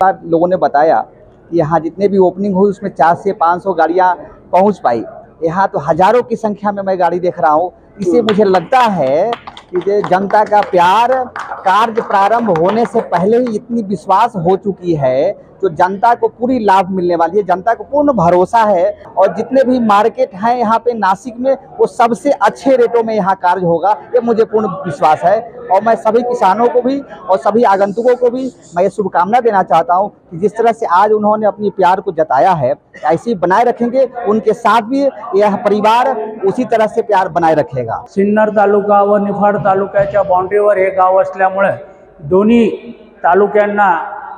बार लोगों ने बताया कि यहाँ जितने भी ओपनिंग हुई उसमें चार से पाँच सौ गाड़ियाँ पहुँच पाई। यहाँ तो हजारों की संख्या में मैं गाड़ी देख रहा हूँ। इससे मुझे लगता है कि जनता का प्यार कार्य प्रारंभ होने से पहले ही इतनी विश्वास हो चुकी है जो जनता को पूरी लाभ मिलने वाली है, जनता को पूर्ण भरोसा है। और जितने भी मार्केट हैं यहाँ पे नासिक में, वो सबसे अच्छे रेटों में यहाँ कार्य होगा, ये मुझे पूर्ण विश्वास है। और मैं सभी किसानों को भी और सभी आगंतुकों को भी मैं ये शुभकामना देना चाहता हूँ कि जिस तरह से आज उन्होंने अपनी प्यार को जताया है, ऐसे बनाए रखेंगे, उनके साथ भी यह परिवार उसी तरह से प्यार बनाए रखेगा। सिन्नर तालुका व निफाड तालुक्याच्या बाउंड्रीवर हे गाव असल्यामुळे दोन्ही तालुक्यांना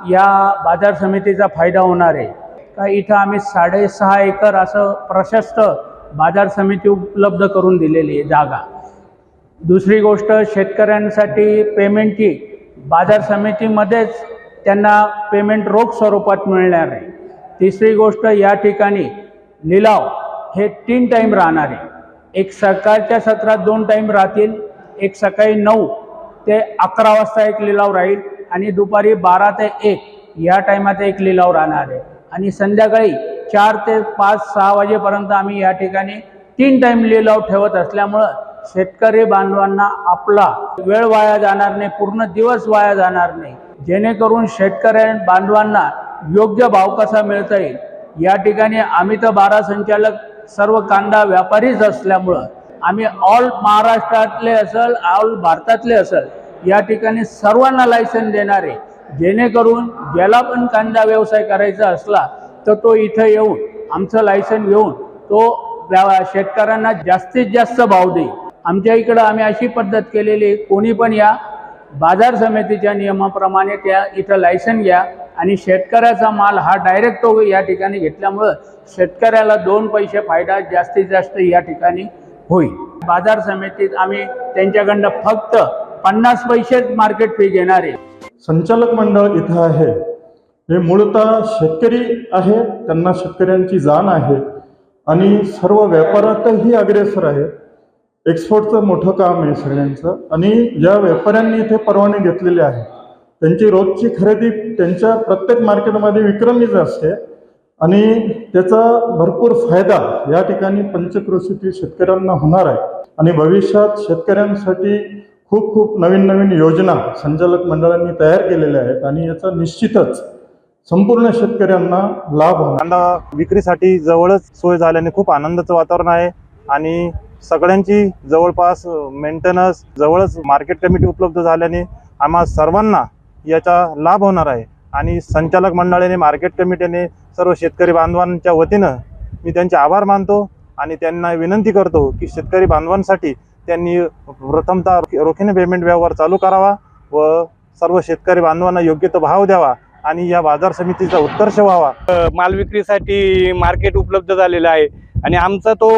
या बाजार समितीचा फायदा होणार आहे. का इथं आम्ही साडेसहा एकर असं प्रशस्त बाजार समिती उपलब्ध करून दिलेली आहे जागा. दुसरी गोष्ट शेतकऱ्यांसाठी पेमेंटची बाजार समितीमध्येच त्यांना पेमेंट रोख स्वरूपात मिळणार आहे. तिसरी गोष्ट या ठिकाणी लिलाव हे तीन टाईम राहणार आहे. एक सकाळच्या सत्रात दोन टाईम राहतील एक सकाळी नऊ ते अकरा वाजता एक लिलाव राहील आणि दुपारी बारा ते एक या टायमात एक लिलाव राहणार आहे. आणि संध्याकाळी चार ते पाच सहा वाजेपर्यंत आम्ही या ठिकाणी तीन टाईम लिलाव ठेवत असल्यामुळं शेतकरी बांधवांना आपला वेळ वाया जाणार नाही पूर्ण दिवस वाया जाणार नाही. जेणेकरून शेतकऱ्या बांधवांना योग्य भाव कसा मिळता येईल? या ठिकाणी आम्ही तर बारा संचालक सर्व कांदा व्यापारीच असल्यामुळं आम्ही ऑल महाराष्ट्रातले असेल ऑल भारतातले असेल या ठिकाणी सर्वांना लायसन देणार आहे जेणेकरून ज्याला पण कांदा व्यवसाय करायचा असला तर तो इथं येऊन आमचं लायसन घेऊन तो व्या- शेतकऱ्यांना जास्तीत जास्त भाव देईल. आमच्या इकडं आम्ही अशी पद्धत केलेली आहे, कोणी पण या बाजार समितीच्या नियमाप्रमाणे त्या इथं लायसन घ्या आणि शेतकऱ्याचा माल हा डायरेक्ट तो या ठिकाणी घेतल्यामुळं शेतकऱ्याला दोन पैसे फायदा जास्तीत जास्त या ठिकाणी होईल. बाजार समितीत आम्ही त्यांच्याकडनं फक्त पन्नास पैसेच मार्केट फी घेणार आहे. संचालक मंडळ इथं आहे. हे मूळतः शेतकरी आहे त्यांना शेतकऱ्यांची जाण आहे आणि सर्व व्यापारातही अग्रेसर आहे. एक्सपोर्टचं मोठं काम आहे सगळ्यांचं आणि या व्यापाऱ्यांनी इथे परवाने घेतलेले आहे. त्यांची रोजची खरेदी त्यांच्या प्रत्येक मार्केटमध्ये विक्रमीच असते. आणि त्याचा भरपूर फायदा या ठिकाणी पंचक्रोशीतील शेतकऱ्यांना होणार आहे. आणि भविष्यात शेतकऱ्यांसाठी खूप खूप नवीन नवीन योजना संचालक मंडळांनी तयार केलेल्या आहेत आणि याचा निश्चितच संपूर्ण शेतकऱ्यांना लाभ होणार. कांदा विक्रीसाठी जवळच सोय झाल्याने खूप आनंदाचं वातावरण आहे आणि सगळ्यांची जवळपास मेंटेनन्स जवळच मार्केट कमिटी उपलब्ध झाल्याने आम्हा सर्वांना याचा लाभ होणार आहे. आणि संचालक मंडळाने मार्केट कमिटीने सर्व शेतकरी बांधवांच्या वतीनं मी त्यांचे आभार मानतो आणि त्यांना विनंती करतो की शेतकरी बांधवांसाठी त्यांनी प्रथमतः रोखीने पेमेंट व्यवहार चालू करावा व सर्व शेतकरी बांधवांना योग्य तो भाव द्यावा आणि या बाजार समितीचा उत्कर्ष व्हावा. माल विक्रीसाठी मार्केट उपलब्ध झालेलं आहे आणि आमचा तो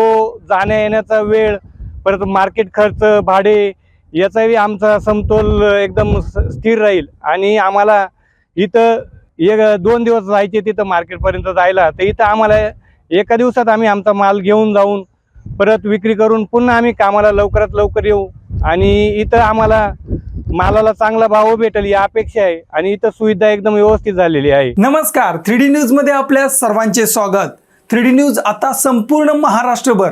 जाण्या येण्याचा वेळ परत मार्केट खर्च भाडे याचाही आमचा समतोल एकदम स्थिर राहील आणि आम्हाला इथं एक दोन दिवस जायचे तिथं मार्केटपर्यंत जायला. तर इथं आम्हाला एका दिवसात आम्ही आमचा माल घेऊन जाऊन परत विक्री करून पुन्हा आम्ही कामाला लवकरात लवकर येऊ. आणि इथं आम्हाला मालाला चांगला भाव भेटेल ही अपेक्षा आहे. आणि इथं सुविधा एकदम व्यवस्थित झालेली आहे. नमस्कार. थ्री डी न्यूजमध्ये आपल्या सर्वांचे स्वागत. थ्री डी न्यूज आता संपूर्ण महाराष्ट्रभर.